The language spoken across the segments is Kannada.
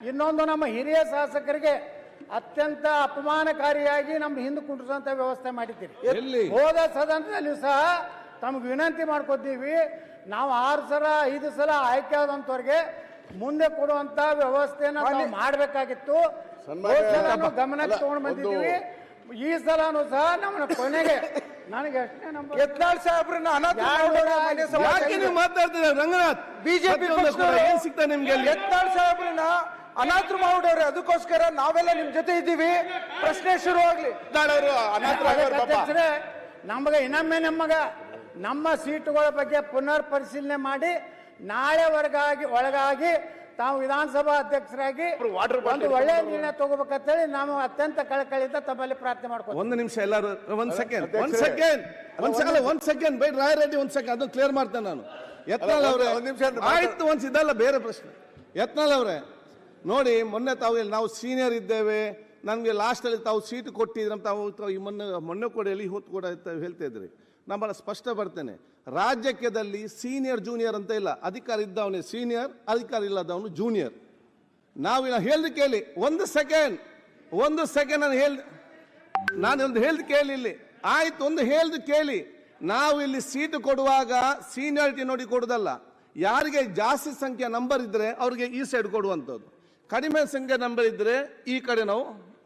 ಇನ್ನೊಂದು ನಮ್ಮ ಹಿರಿಯ ಶಾಸಕರಿಗೆ ಅತ್ಯಂತ ಅಪಮಾನಕಾರಿಯಾಗಿ ನಮ್ಮ ಹಿಂದೆ ಕುಂಡ್ರಿಸುವಂತ ವ್ಯವಸ್ಥೆ ಮಾಡಿದ್ದೀರಿ? ಹೋದ ಸದನದಲ್ಲಿ ಸಹ ತಮಗೆ ವಿನಂತಿ ಮಾಡ್ಕೊತೀವಿ ನಾವು ಆರು ಸಲ ಐದು ಸಲ ಆಯ್ಕೆ ಆದಂತವ್ರಿಗೆ ಮುಂದೆ ಕೊಡುವಂತ ವ್ಯವಸ್ಥೆಯನ್ನು ನಾವು ಮಾಡಬೇಕಾಗಿತ್ತು. ಗಮನಕ್ಕೆ ತಗೊಂಡು ಬಂದಿದ್ದೀವಿ. ಈ ಸಲನು ಸಹ ನಮ್ಮ ಕೊನೆಗೆ ನನಗೆ ಅಷ್ಟೇ ನಂಬರ್ ಯತ್ನಾಳ್ ಸಾಹೇಬ್ರನ್ನ ಅನಾಥ ಮಾನ್ಯ ಸಭಾಧ್ಯಕ್ಷರು. ಯಾಕೆ ನೀವು ಮಾತಾಡ್ತೀರಾ ರಂಗನಾಥ್. ಬಿಜೆಪಿ ಪಕ್ಷದವರು ಏನ್ ಸಿಗ್ತಾ ನಿಮ್ಗೆ ಅಲ್ಲಿ? ಯತ್ನಾಳ್ ಸಾಹೇಬ್ರನ್ನ ಅನಾಥರು ಮಾಡ್ಬಿಟ್ಟವ್ರೆ ಅದಕ್ಕೋಸ್ಕರ ನಾವೆಲ್ಲ ನಿಮ್ ಜೊತೆ ಇದ್ದೀವಿ. ಪ್ರಶ್ನೆ ಶುರು ಅವರು ನಮಗ ಪಾಪ. ಅಧ್ಯಕ್ಷರೇ ನಮಗೆ ಇನ್ನೊಮ್ಮೆ ನಮಗ ನಮ್ಮ ಸೀಟುಗಳ ಬಗ್ಗೆ ಪುನರ್ ಪರಿಶೀಲನೆ ಮಾಡಿ ನಾಳೆ ಒಳಗಾಗಿ ಒಳಗಾಗಿ ತಾವು ವಿಧಾನಸಭಾ ಅಧ್ಯಕ್ಷರಾಗಿ bottle ಒಂದು ಒಳ್ಳೆಯ ನಿರ್ಣಯ ತಗೋಬೇಕಂತೇಳಿ ನಾವು ಅತ್ಯಂತ ಕಳಕಳಿಯಿಂದ ತಮ್ಮಲ್ಲಿ ಪ್ರಾರ್ಥನೆ ಮಾಡ್ಕೊಂಡು ಒಂದು ನಿಮಿಷ ಎಲ್ಲರೂ ಒಂದ್ ಸೆಕೆಂಡ್ ಒಂದ್. ಸೆಕೆಂಡ್ ಒಂದ್ ಸೆಕೆಂಡ್ ಒಂದ್ ಸೆಕೆಂಡ್ ಬೈ ರಾಯ ರೆಡ್ಡಿ ಒಂದ್ ಸೆಕೆಂಡ್ ಅದು ಕ್ಲಿಯರ್ ಮಾಡ್ತೇನೆ ನಾನು. ಯತ್ನಾಲ್ ಅವರೇ ಒಂದ್ ನಿಮಿಷ ಆಯ್ತು ಒಂದ್ ಇದಲ್ಲ ಬೇರೆ ಪ್ರಶ್ನೆ. ಯತ್ನಾಲ್ ಅವರೇ ನೋಡಿ ಮೊನ್ನೆ ತಾವು ಇಲ್ಲಿ ನಾವು ಸೀನಿಯರ್ ಇದ್ದೇವೆ ನಮಗೆ ಲಾಸ್ಟಲ್ಲಿ ತಾವು ಸೀಟ್ ಕೊಟ್ಟಿದ್ರೆ ಅಂತ ತಾವು ತಾವು ಈ ಮೊನ್ನೆ ಮೊನ್ನೆ ಕೂಡ ಎಲ್ಲಿ ಹೊತ್ತು ಕೂಡ ಅಂತ ಹೇಳ್ತಾ ಇದ್ರಿ. ನಮ್ಮನ್ನ ಸ್ಪಷ್ಟ ಬರ್ತೇನೆ. ರಾಜಕೀಯದಲ್ಲಿ ಸೀನಿಯರ್ ಜೂನಿಯರ್ ಅಂತ ಇಲ್ಲ. ಅಧಿಕಾರ ಇದ್ದವನೇ ಸೀನಿಯರ್ ಅಧಿಕಾರ ಇಲ್ಲದವನು ಜೂನಿಯರ್ ನಾವಿನ ಹೇಳ್ದು ಕೇಳಿ. ಒಂದು ಸೆಕೆಂಡ್ ಒಂದು ಸೆಕೆಂಡ್ ನಾನು ಹೇಳಿ ನಾನು ಒಂದು ಹೇಳ್ದು ಕೇಳಿ ಇಲ್ಲಿ. ಆಯ್ತು, ಒಂದು ಹೇಳ್ದು ಕೇಳಿ. ನಾವು ಇಲ್ಲಿ ಸೀಟ್ ಕೊಡುವಾಗ ಸೀನಿಯಾರಿಟಿ ನೋಡಿ ಕೊಡುದಲ್ಲ. ಯಾರಿಗೆ ಜಾಸ್ತಿ ಸಂಖ್ಯೆ ನಂಬರ್ ಇದ್ದರೆ ಅವರಿಗೆ ಈ ಸೈಡ್ ಕೊಡುವಂಥದ್ದು. ಕಡಿಮೆ ಸಂಖ್ಯೆ ನಂಬರ್ ಇದ್ದರೆ ಈ ಕಡೆ ನಾವು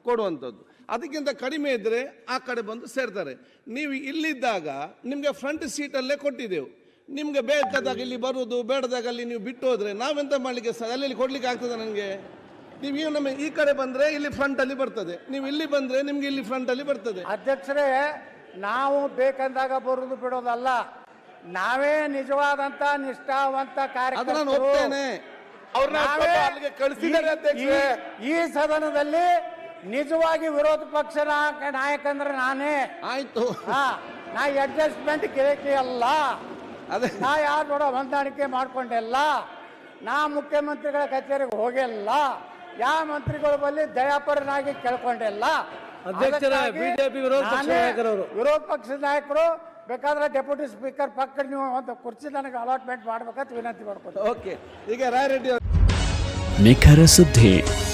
ಕೊಡುವಂಥದ್ದು. ಅದಕ್ಕಿಂತ ಕಡಿಮೆ ಇದ್ದರೆ ಆ ಕಡೆ ಬಂದು ಸೇರ್ತಾರೆ. ನೀವು ಇಲ್ಲಿದ್ದಾಗ ನಿಮಗೆ ಫ್ರಂಟ್ ಸೀಟಲ್ಲೇ ಕೊಟ್ಟಿದ್ದೆವು. ನಿಮಗೆ ಬೇಕಾದಾಗ ಇಲ್ಲಿ ಬರೋದು ಬೇಡದಾಗ ಅಲ್ಲಿ ನೀವು ಬಿಟ್ಟು ಹೋದರೆ ನಾವೆಂತ ಮಾಡಲಿಕ್ಕೆ ಸರ್? ಅಲ್ಲಿ ಕೊಡ್ಲಿಕ್ಕೆ ಆಗ್ತದೆ ನನಗೆ? ನೀವು ಈಗ ನಮ್ಮ ಈ ಕಡೆ ಬಂದರೆ ಇಲ್ಲಿ ಫ್ರಂಟಲ್ಲಿ ಬರ್ತದೆ. ನೀವು ಇಲ್ಲಿ ಬಂದರೆ ನಿಮಗೆ ಇಲ್ಲಿ ಫ್ರಂಟಲ್ಲಿ ಬರ್ತದೆ. ಅಧ್ಯಕ್ಷರೇ ನಾವು ಬೇಕಂದಾಗ ಬರೋದು ಬಿಡೋದಲ್ಲ. ನಾವೇ ನಿಜವಾದಂತ ನಿಷ್ಠಾವಂತ ಕಾರ್ಯಕ್ರಮ ಈ ಸದನದಲ್ಲಿ ನಿಜವಾಗಿ ವಿರೋಧ ಪಕ್ಷ ನಾಯಕಂದ್ರೆ ನಾಯಕ ಅಂದ್ರೆ ನಾನೇ. ಆಯ್ತು. ಹಾ ನಾ ಅಡ್ಜಸ್ಟ್ಮೆಂಟ್ ಕೇಳಿಕೆ ಅಲ್ಲ. ಅದೇ. ನಾ ಯಾರು ನೋಡ ಹೊಂದಾಣಿಕೆ ಮಾಡ್ಕೊಂಡಿಲ್ಲ. ನಾ ಮುಖ್ಯಮಂತ್ರಿಗಳ ಕಚೇರಿಗೆ ಹೋಗಿಲ್ಲ. ಯಾವ ಮಂತ್ರಿಗಳ ಬಳಿ ದಯಾಪರನಾಗಿ ಕೇಳ್ಕೊಂಡಿಲ್ಲ. ಅಧ್ಯಕ್ಷರೇ, ಬಿಜೆಪಿ ವಿರೋಧ ಪಕ್ಷದ ನಾನೇ ನಾಯಕರವರು. ವಿರೋಧ ಪಕ್ಷದ ನಾಯಕರು ಬೇಕಾದ್ರೆ ಡೆಪ್ಯೂಟಿ ಸ್ಪೀಕರ್ ಪಕ್ಕ ನೀವು ಒಂದು ಕುರ್ಚಿ ನನಗೆ ಅಲಾಟ್ಮೆಂಟ್ ಮಾಡ್ಬೇಕಂತ ವಿನಂತಿ ಮಾಡ್ಕೊತೀನಿ. ಓಕೆ ಈಗ ರಾಯರೆಡ್ಡಿ ಅವರು ನಿಖರ ಸುದ್ದಿ.